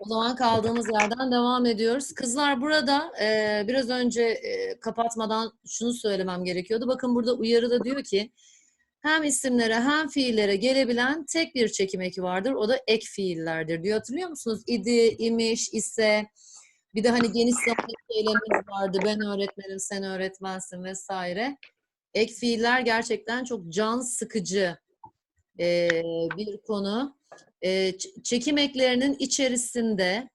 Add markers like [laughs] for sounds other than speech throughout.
O zaman kaldığımız yerden devam ediyoruz. Kızlar burada e, biraz önce e, kapatmadan şunu söylemem gerekiyordu. Bakın burada uyarıda diyor ki hem isimlere hem fiillere gelebilen tek bir çekim eki vardır. O da ek fiillerdir diyor. Hatırlıyor musunuz? İdi, imiş, ise. Bir de hani geniş zaman vardı. Ben öğretmenim, sen öğretmensin vesaire. Ek fiiller gerçekten çok can sıkıcı e, bir konu. E, çekim eklerinin içerisinde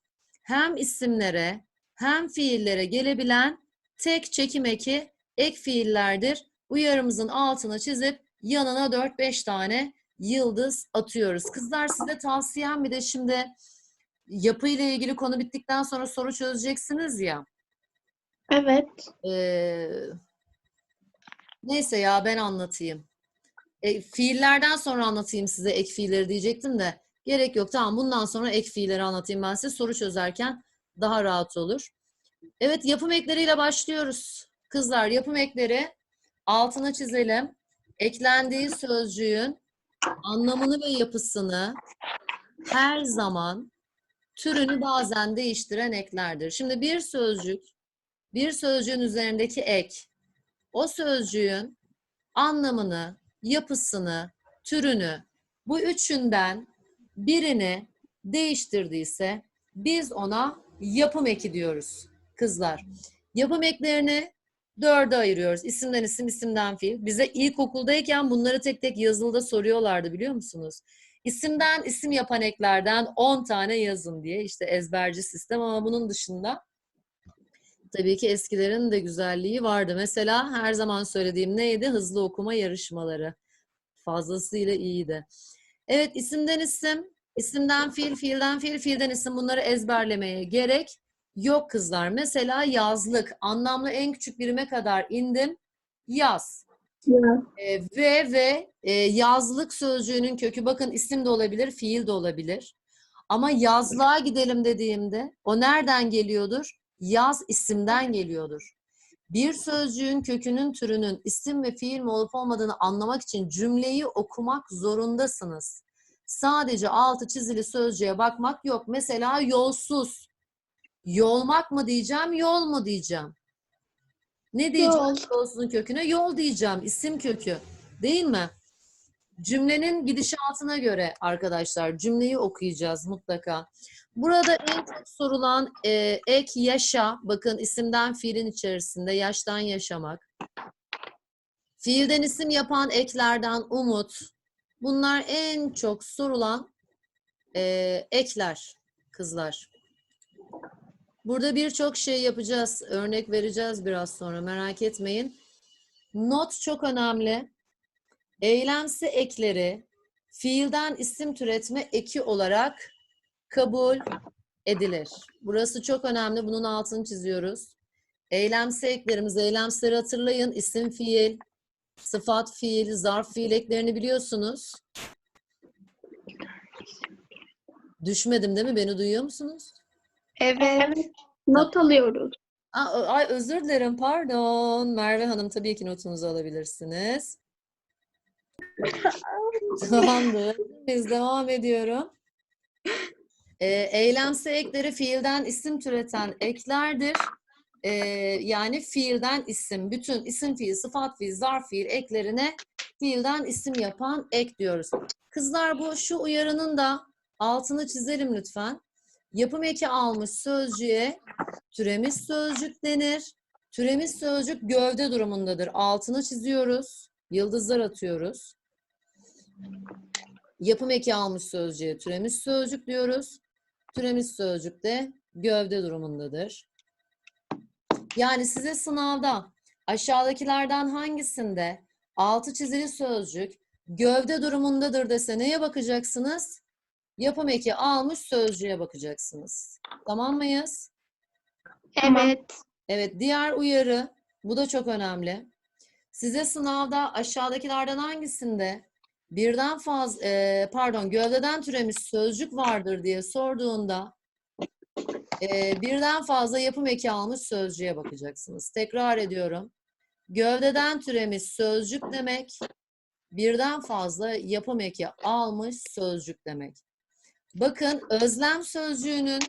hem isimlere hem fiillere gelebilen tek çekim eki ek fiillerdir. Uyarımızın altına çizip yanına 4-5 tane yıldız atıyoruz. Kızlar size tavsiyem bir de şimdi yapı ile ilgili konu bittikten sonra soru çözeceksiniz ya. Evet. Ee, neyse ya ben anlatayım. E, fiillerden sonra anlatayım size ek fiilleri diyecektim de gerek yok. Tamam bundan sonra ek fiilleri anlatayım ben size. Soru çözerken daha rahat olur. Evet yapım ekleriyle başlıyoruz. Kızlar yapım ekleri altına çizelim. Eklendiği sözcüğün anlamını ve yapısını her zaman türünü bazen değiştiren eklerdir. Şimdi bir sözcük bir sözcüğün üzerindeki ek o sözcüğün anlamını, yapısını, türünü bu üçünden birini değiştirdiyse biz ona yapım eki diyoruz kızlar. Yapım eklerini dörde ayırıyoruz. İsimden isim, isimden fiil. Bize ilkokuldayken bunları tek tek yazılıda soruyorlardı biliyor musunuz? İsimden isim yapan eklerden 10 tane yazın diye işte ezberci sistem ama bunun dışında Tabii ki eskilerin de güzelliği vardı. Mesela her zaman söylediğim neydi? Hızlı okuma yarışmaları. Fazlasıyla iyiydi. Evet isimden isim, isimden fiil, fiilden fiil, fiilden isim bunları ezberlemeye gerek yok kızlar. Mesela yazlık. Anlamlı en küçük birime kadar indim. Yaz. E, ve ve e, yazlık sözcüğünün kökü bakın isim de olabilir, fiil de olabilir. Ama yazlığa gidelim dediğimde o nereden geliyordur? Yaz isimden geliyordur. Bir sözcüğün kökünün türünün isim ve fiil mi olup olmadığını anlamak için cümleyi okumak zorundasınız. Sadece altı çizili sözcüğe bakmak yok. Mesela yolsuz. Yolmak mı diyeceğim, yol mu diyeceğim? Ne diyeceğim Yol. yolsuzun köküne? Yol diyeceğim, isim kökü. Değil mi? Cümlenin gidişatına göre arkadaşlar cümleyi okuyacağız mutlaka. Burada en çok sorulan e, ek yaşa, bakın isimden fiilin içerisinde yaştan yaşamak. Fiilden isim yapan eklerden umut. Bunlar en çok sorulan e, ekler kızlar. Burada birçok şey yapacağız. Örnek vereceğiz biraz sonra merak etmeyin. Not çok önemli. Eylemsi ekleri fiilden isim türetme eki olarak kabul edilir. Burası çok önemli. Bunun altını çiziyoruz. Eylemsi eklerimiz, eylemsleri hatırlayın. İsim fiil, sıfat fiil, zarf fiil eklerini biliyorsunuz. Düşmedim değil mi? Beni duyuyor musunuz? Evet. Not alıyoruz. Aa, ay özür dilerim pardon. Merve Hanım tabii ki notunuzu alabilirsiniz. [laughs] Tamamdır. Biz devam ediyorum. Ee, eylemsi ekleri fiilden isim türeten eklerdir. Ee, yani fiilden isim, bütün isim fiil, sıfat fiil, zarf fiil eklerine fiilden isim yapan ek diyoruz. Kızlar bu şu uyarının da altını çizelim lütfen. Yapım eki almış sözcüğe türemiş sözcük denir. Türemiş sözcük gövde durumundadır. Altını çiziyoruz. Yıldızlar atıyoruz. Yapım eki almış sözcüğe türemiş sözcük diyoruz. Türemiş sözcük de gövde durumundadır. Yani size sınavda aşağıdakilerden hangisinde altı çizili sözcük gövde durumundadır dese neye bakacaksınız? Yapım eki almış sözcüğe bakacaksınız. Tamam mıyız? Evet. Evet, diğer uyarı, bu da çok önemli. Size sınavda aşağıdakilerden hangisinde birden fazla, pardon, gövdeden türemiş sözcük vardır diye sorduğunda e, birden fazla yapım eki almış sözcüğe bakacaksınız. Tekrar ediyorum. Gövdeden türemiş sözcük demek, birden fazla yapım eki almış sözcük demek. Bakın özlem sözcüğünün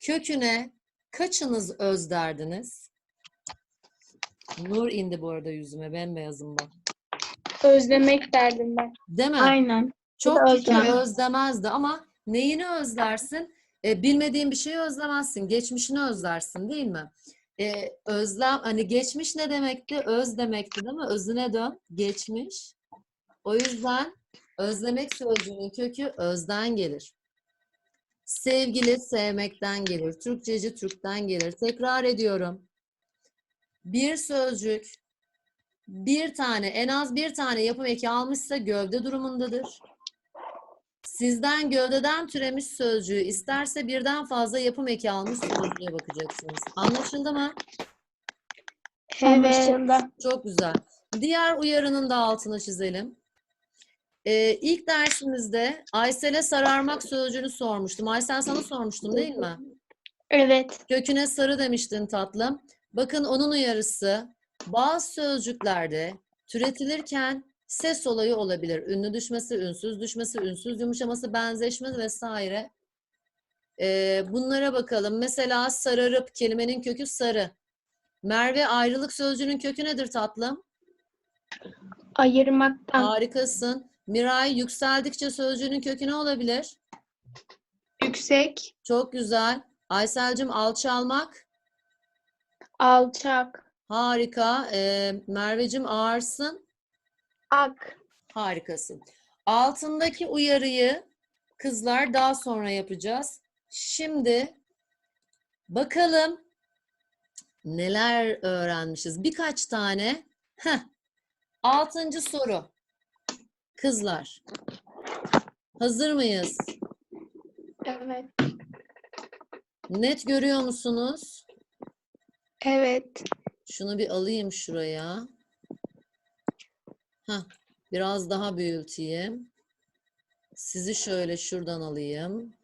köküne kaçınız öz derdiniz? Nur indi bu arada yüzüme bembeyazım bak. Özlemek derdim ben. Değil mi? Aynen. Çok kişi özlem. özlemezdi ama neyini özlersin? E, bilmediğin bir şeyi özlemezsin. Geçmişini özlersin değil mi? E, özlem hani geçmiş ne demekti? Öz demekti değil mi? Özüne dön. Geçmiş. O yüzden özlemek sözcüğünün kökü özden gelir. Sevgili sevmekten gelir. Türkçeci Türk'ten gelir. Tekrar ediyorum. Bir sözcük bir tane en az bir tane yapım eki almışsa gövde durumundadır. Sizden gövdeden türemiş sözcüğü isterse birden fazla yapım eki almış sözcüğe bakacaksınız. Anlaşıldı mı? Evet. Çok güzel. Diğer uyarının da altını çizelim. Ee, ilk dersimizde Aysel'e sararmak sözcüğünü sormuştum. Aysel sana sormuştum değil mi? Evet. Köküne sarı demiştin tatlım. Bakın onun uyarısı bazı sözcüklerde türetilirken ses olayı olabilir. Ünlü düşmesi, ünsüz düşmesi, ünsüz yumuşaması, benzeşme vesaire. Ee, bunlara bakalım. Mesela sararıp kelimenin kökü sarı. Merve ayrılık sözcüğünün kökü nedir tatlım? Ayırmaktan. Harikasın. Miray yükseldikçe sözcüğünün kökü ne olabilir? Yüksek. Çok güzel. Aysel'cim alçalmak. Alçak. Harika. Ee, Mervecim ağırsın. Ak. Harikasın. Altındaki uyarıyı kızlar daha sonra yapacağız. Şimdi bakalım neler öğrenmişiz. Birkaç tane. Heh. Altıncı soru. Kızlar. Hazır mıyız? Evet. Net görüyor musunuz? Evet. Şunu bir alayım şuraya. Heh, biraz daha büyüteyim. Sizi şöyle şuradan alayım.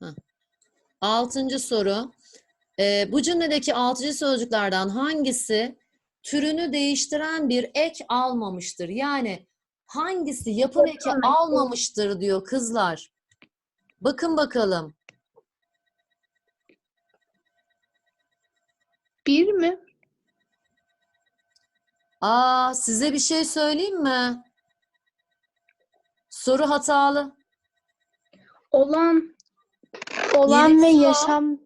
Heh. Altıncı soru. Ee, bu cümledeki altıncı sözcüklerden hangisi türünü değiştiren bir ek almamıştır? Yani hangisi yapım eki almamıştır diyor kızlar. Bakın bakalım. Bir mi? Aa, size bir şey söyleyeyim mi? Soru hatalı. Olan. Olan ve yaşam.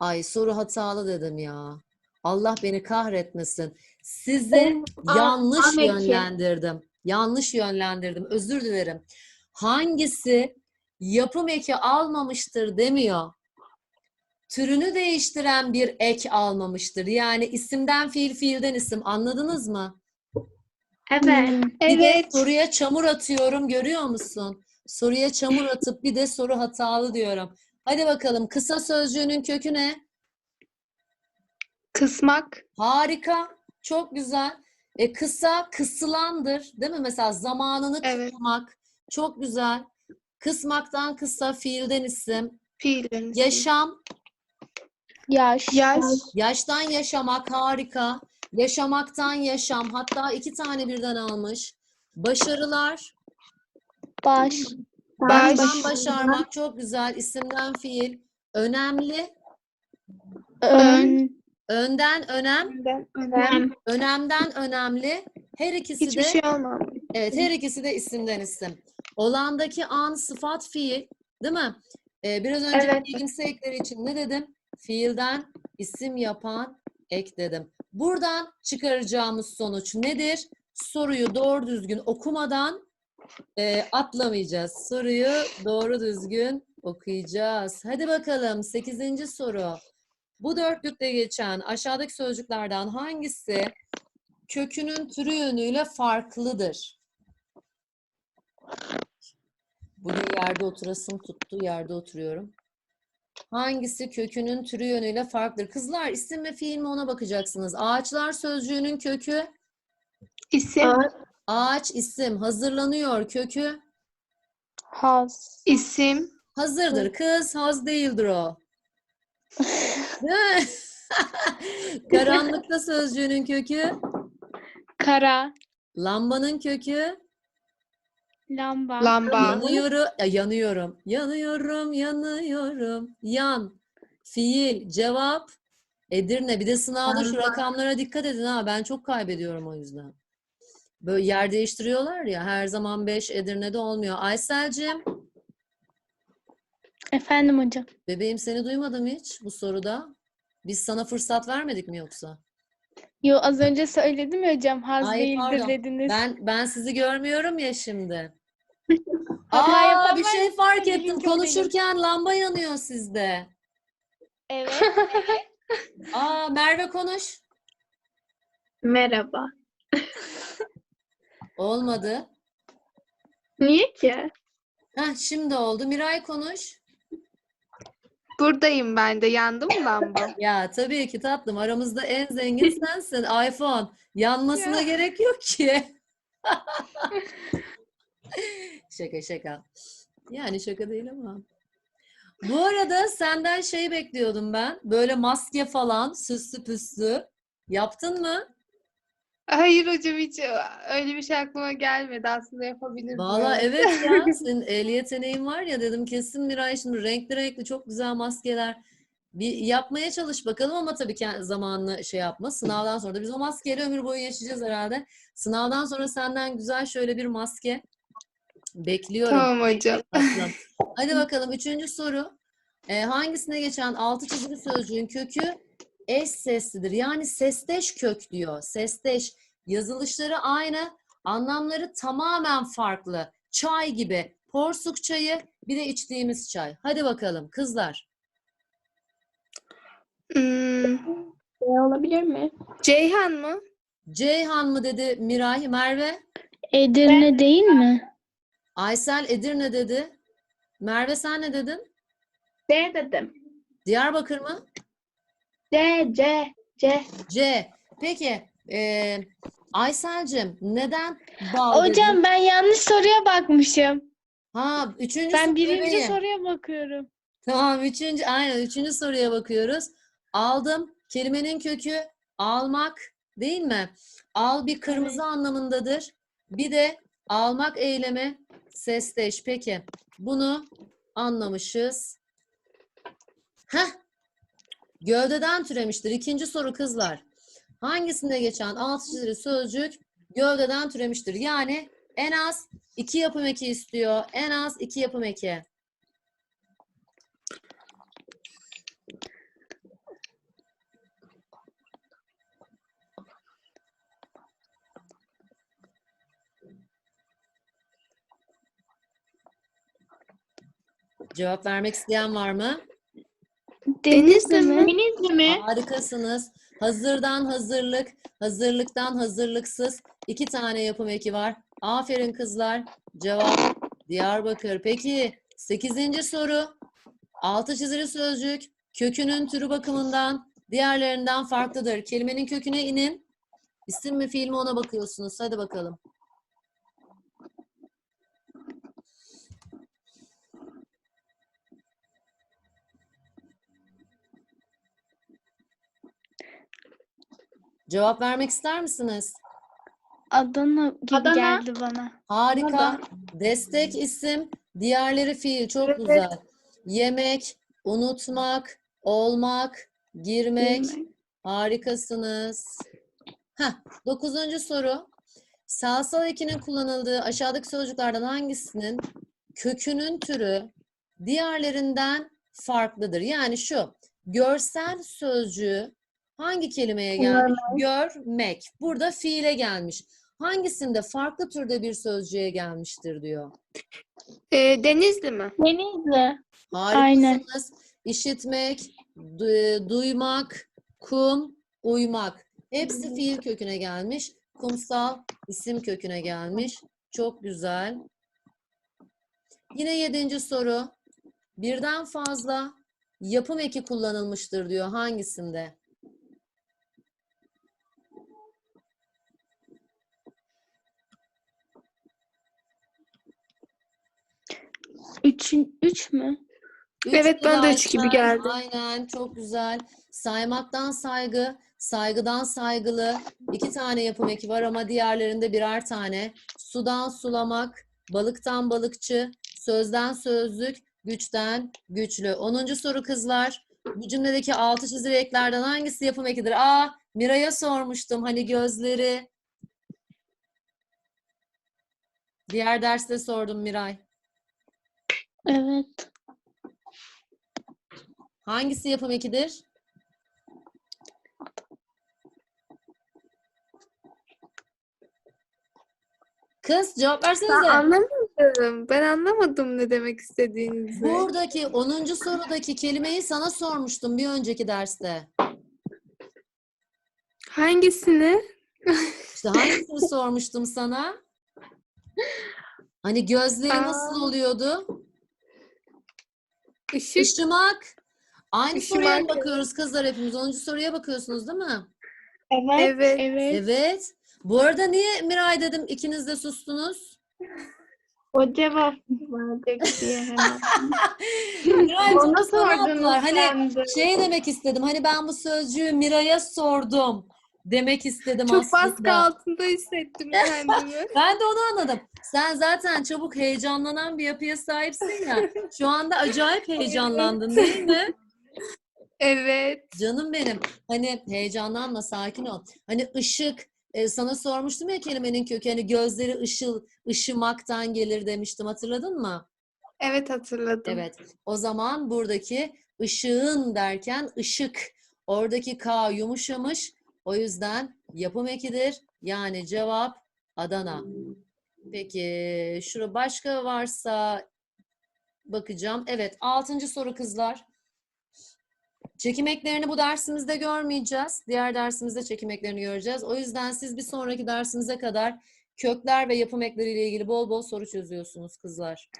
Ay soru hatalı dedim ya. Allah beni kahretmesin. Sizi Aa, yanlış Ahmet ki. yönlendirdim. Yanlış yönlendirdim. Özür dilerim. Hangisi yapım eki almamıştır demiyor. Türünü değiştiren bir ek almamıştır. Yani isimden fiil, fiilden isim. Anladınız mı? Evet. Bir de Evet. soruya çamur atıyorum görüyor musun? Soruya çamur atıp bir de soru hatalı diyorum. Hadi bakalım kısa sözcüğünün kökü ne? Kısmak. Harika. Çok güzel. E, kısa kısılandır değil mi? Mesela zamanını Evet. kısmak. Çok güzel. Kısmaktan kısa fiilden isim. Fiilin. Yaşam. Yaş. Yaş. Yaştan yaşamak harika. Yaşamaktan yaşam. Hatta iki tane birden almış. Başarılar. Baş. Baştan başarmak çok güzel. İsimden fiil. Önemli. Ön. Önden önem. Önem. Önemden önemli. Her ikisi Hiçbir de şey olmamış. evet her ikisi de isimden isim. Olandaki an sıfat fiil, değil mi? Ee, biraz önce Evet. ilgimsi ekleri için ne dedim? Fiilden isim yapan ek dedim. Buradan çıkaracağımız sonuç nedir? Soruyu doğru düzgün okumadan e, atlamayacağız. Soruyu doğru düzgün okuyacağız. Hadi bakalım 8. soru. Bu dörtlükte geçen aşağıdaki sözcüklerden hangisi kökünün türü yönüyle farklıdır? Bugün yerde oturasım tuttu, yerde oturuyorum. Hangisi kökünün türü yönüyle farklıdır? Kızlar isim mi fiil mi ona bakacaksınız. Ağaçlar sözcüğünün kökü İsim. ağaç isim hazırlanıyor kökü Haz. İsim. hazırdır. Kız haz değildir o. [laughs] Değil mi? [laughs] Karanlıkta sözcüğünün kökü Kara. lambanın kökü Lamba. Lamba. Yanıyorum, ya yanıyorum. Yanıyorum, yanıyorum. Yan. Fiil, cevap. Edirne. Bir de sınavda şu rakamlara dikkat edin ha. Ben çok kaybediyorum o yüzden. Böyle yer değiştiriyorlar ya. Her zaman 5 Edirne'de olmuyor. Aysel'cim, Efendim hocam. bebeğim seni duymadım hiç bu soruda. Biz sana fırsat vermedik mi yoksa? Yo az önce söyledim ya hocam. Haz Ay, değildir pardon. dediniz. Ben ben sizi görmüyorum ya şimdi. Aa, bir şey fark ettim. Konuşurken lamba yanıyor sizde. Evet. [laughs] Aa, Merve konuş. Merhaba. Olmadı. Niye ki? Heh, şimdi oldu. Miray konuş. Buradayım ben de. Yandı mı lamba? [laughs] Ya tabii ki tatlım. Aramızda en zengin sensin. iPhone. Yanmasına Ya. gerek yok ki. [laughs] Şaka şaka. Yani şaka değil ama. Bu arada senden şey bekliyordum ben. Böyle maske falan süslü püslü. Yaptın mı? Hayır hocam hiç öyle bir şey aklıma gelmedi. Aslında yapabilirim. Valla evet ya [laughs] senin el yeteneğin var ya dedim kesin Miray şimdi renkli renkli çok güzel maskeler. Bir yapmaya çalış bakalım ama tabii ki zamanını şey yapma. Sınavdan sonra da biz o maskeyle ömür boyu yaşayacağız herhalde. Sınavdan sonra senden güzel şöyle bir maske bekliyorum. Tamam hocam. Tatlım. [laughs] Hadi bakalım üçüncü soru. Ee, hangisine geçen altı çizili sözcüğün kökü eş seslidir. Yani sesteş kök diyor. Sesteş. Yazılışları aynı, anlamları tamamen farklı. Çay gibi. Porsuk çayı, bir de içtiğimiz çay. Hadi bakalım kızlar. Hmm, Ne olabilir mi? Ceyhan mı? Ceyhan mı dedi Miray, Merve? Edirne değil mi? Aysel Edirne dedi. Merve sen ne dedin? C dedim. Diyarbakır mı? C, C, C. C. Peki, e, Aysel'cim neden bal dedin? Hocam ben yanlış soruya bakmışım. Ha, üçüncü Ben soru birinci bebeğim. soruya bakıyorum. Tamam, üçüncü, aynen üçüncü soruya bakıyoruz. Aldım, kelimenin kökü almak değil mi? Al bir kırmızı anlamındadır. Bir de almak eylemi sesteş. Peki, bunu anlamışız. Heh, gövdeden türemiştir. İkinci soru kızlar. Hangisinde geçen alt çizili sözcük gövdeden türemiştir? Yani en az iki yapım eki istiyor. En az iki yapım eki. Cevap vermek isteyen var mı? Denizli mi? Denizli mi? Harikasınız. Hazırdan hazırlık, hazırlıktan hazırlıksız iki tane yapım eki var. Aferin kızlar. Cevap Diyarbakır. Peki sekizinci soru. Altı çizili sözcük kökünün türü bakımından diğerlerinden farklıdır. Kelimenin köküne inin. İsim mi fiil mi ona bakıyorsunuz. Hadi bakalım. Cevap vermek ister misiniz? Adana gibi Adana. geldi bana. Harika. Destek isim, diğerleri fiil. Çok güzel. Yemek, unutmak, olmak, girmek. Harikasınız. Heh, dokuzuncu soru. Salsal ekinin kullanıldığı aşağıdaki sözcüklerden hangisinin kökünün türü diğerlerinden farklıdır? Yani şu, görsel sözcüğü hangi kelimeye gelmiş? Görmek. Burada fiile gelmiş. Hangisinde farklı türde bir sözcüğe gelmiştir diyor. Ee, Denizli mi? Denizli. Harikasınız. Aynen. İşitmek, du- duymak, kum, uymak. Hepsi fiil köküne gelmiş. Kumsal isim köküne gelmiş. Çok güzel. Yine yedinci soru. Birden fazla yapım eki kullanılmıştır diyor. Hangisinde? Üçün, üç mü? Üç Evet, bana da üç gibi geldi. Aynen çok güzel. Saymaktan saygı, saygıdan saygılı. iki tane yapım eki var ama diğerlerinde birer tane. Sudan sulamak, balıktan balıkçı, sözden sözlük, güçten güçlü. 10. soru kızlar. Bu cümledeki altı çizili eklerden hangisi yapım ekidir? Aa, Miray'a sormuştum. Hani gözleri. Diğer derste sordum Miray. Evet. Hangisi yapım ekidir? Kız cevap Ben versenize. anlamadım. Ben anlamadım ne demek istediğinizi. Buradaki 10. sorudaki kelimeyi sana sormuştum bir önceki derste. Hangisini? İşte hangisini [laughs] sormuştum sana? Hani gözleri nasıl Aa. oluyordu? Işık. Işımak. Aynı soruya mı Işımak. bakıyoruz kızlar hepimiz? 10. soruya bakıyorsunuz değil mi? Evet. Evet. Evet. Evet. Bu arada niye Miray dedim ikiniz de sustunuz? O cevap verecek diye hemen. Miray Ona sana sordunuz. Hani de. şey demek istedim. Hani ben bu sözcüğü Miray'a sordum. Demek istedim Çok aslında. baskı altında hissettim kendimi. [laughs] Ben de onu anladım. Sen zaten çabuk heyecanlanan bir yapıya sahipsin ya. Şu anda acayip heyecanlandın değil mi? evet. Canım benim. Hani heyecanlanma, sakin ol. Hani ışık, e, sana sormuştum ya kelimenin kökü. Hani gözleri ışıl, ışımaktan gelir demiştim. Hatırladın mı? Evet hatırladım. Evet. O zaman buradaki ışığın derken ışık. Oradaki K yumuşamış. O yüzden yapım ekidir. Yani cevap Adana. Peki şurada başka varsa bakacağım. Evet. Altıncı soru kızlar. Çekim eklerini bu dersimizde görmeyeceğiz. Diğer dersimizde çekim eklerini göreceğiz. O yüzden siz bir sonraki dersimize kadar kökler ve yapım ekleriyle ilgili bol bol soru çözüyorsunuz kızlar.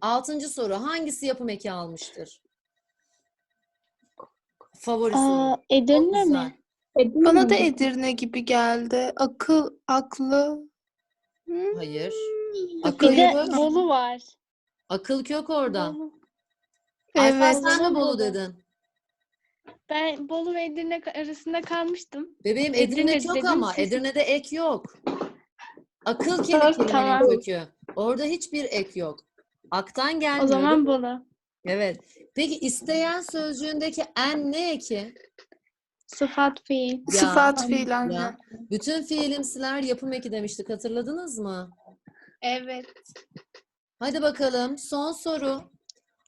Altıncı soru. Hangisi yapım eki almıştır? Favorisi. Aa, Çok Edirne güzel. mi? Bana da Edirne gibi geldi. Akıl, aklı. Hmm. Hayır. Bir Akıl de yok. Bolu var. Akıl kök orada. Bolu. Evet. sen mi Bolu dedin? Ben Bolu ve Edirne arasında kalmıştım. Bebeğim Edirne Edirne çok dedim, ama siz- Edirne'de ek yok. Akıl Yok, kelimenin tamam. kökü. Orada hiçbir ek yok. Aktan gelmiyor. O zaman mi? Bolu. Evet. Peki isteyen sözcüğündeki en ne eki? Sıfat fiil. Ya, Sıfat fiil ya. anne. Bütün fiilimsiler yapım eki demiştik. Hatırladınız mı? Evet. Hadi bakalım. Son soru.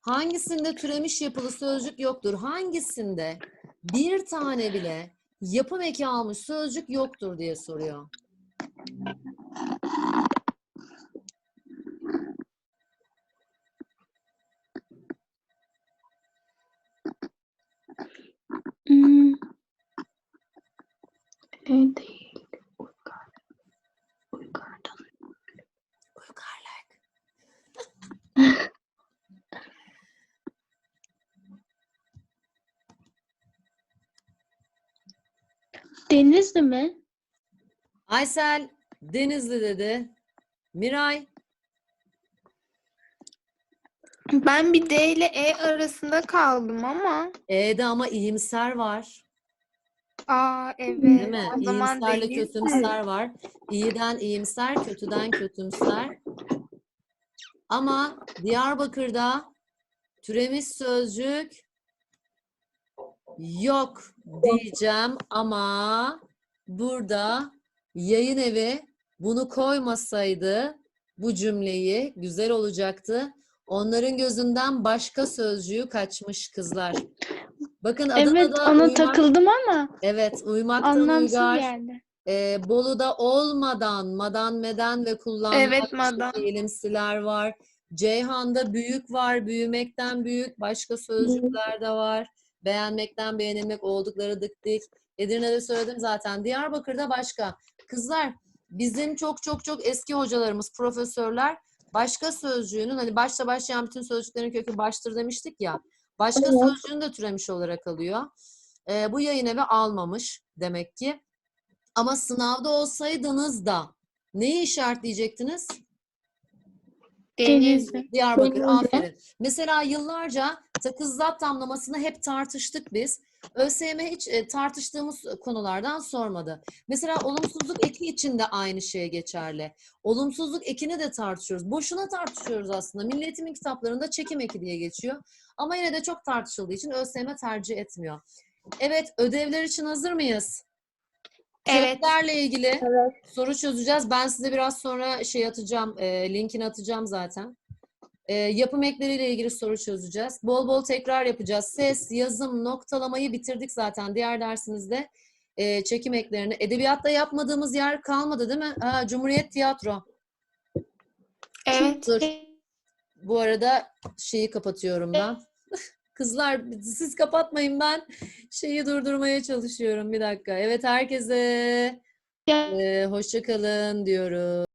Hangisinde türemiş yapılı sözcük yoktur? Hangisinde bir tane bile yapım eki almış sözcük yoktur diye soruyor. E değil. Uygardan. Uygarlık. [laughs] Denizli mi? Aysel Denizli dedi. Miray Ben bir D ile E arasında kaldım ama. E'de ama iyimser var. Aa evet. Değil mi? O zaman İyimserle değil. kötümser var. İyiden iyimser, kötüden kötümser. Ama Diyarbakır'da türemiş sözcük yok diyeceğim ama burada yayın evi bunu koymasaydı bu cümleyi güzel olacaktı. Onların gözünden başka sözcüğü kaçmış kızlar. Bakın adına Evet ona uymak- takıldım ama Evet, uymaktan anlamsız uygar. geldi. Ee, Bolu'da olmadan, madan, meden ve kullanmak Evet, madan. fiilimsiler var. Ceyhan'da büyük var, büyümekten büyük. Başka sözcükler de var. Beğenmekten beğenilmek oldukları dık dik. Edirne'de söyledim zaten. Diyarbakır'da başka. Kızlar, bizim çok çok çok eski hocalarımız, profesörler başka sözcüğünün, hani başta başlayan bütün sözcüklerin kökü baştır demiştik ya. Başka Evet. sözcüğün de türemiş olarak alıyor. Ee, bu yayın evi almamış demek ki. Ama sınavda olsaydınız da neyi işaretleyecektiniz? Denizli. Diyarbakır, Denizli. aferin. Mesela yıllarca takızlat tamlamasını hep tartıştık biz. ÖSYM hiç e, tartıştığımız konulardan sormadı. Mesela olumsuzluk eki için de aynı şey geçerli. Olumsuzluk ekini de tartışıyoruz. Boşuna tartışıyoruz aslında. Milli Eğitim'in kitaplarında çekim eki diye geçiyor. Ama yine de çok tartışıldığı için ÖSYM tercih etmiyor. Evet, ödevler için hazır mıyız? Evet. Köklerle ilgili soru çözeceğiz. Ben size biraz sonra şey atacağım, e, linkini atacağım zaten. E, yapım ekleriyle ilgili soru çözeceğiz. Bol bol tekrar yapacağız. Ses, yazım, noktalamayı bitirdik zaten. Diğer dersimizde e, çekim eklerini. Edebiyatta yapmadığımız yer kalmadı değil mi? Ha, Cumhuriyet Tiyatro. Evet. Dur. Bu arada şeyi kapatıyorum ben. [laughs] Kızlar siz kapatmayın ben şeyi durdurmaya çalışıyorum bir dakika. Evet herkese e, hoşça kalın diyorum.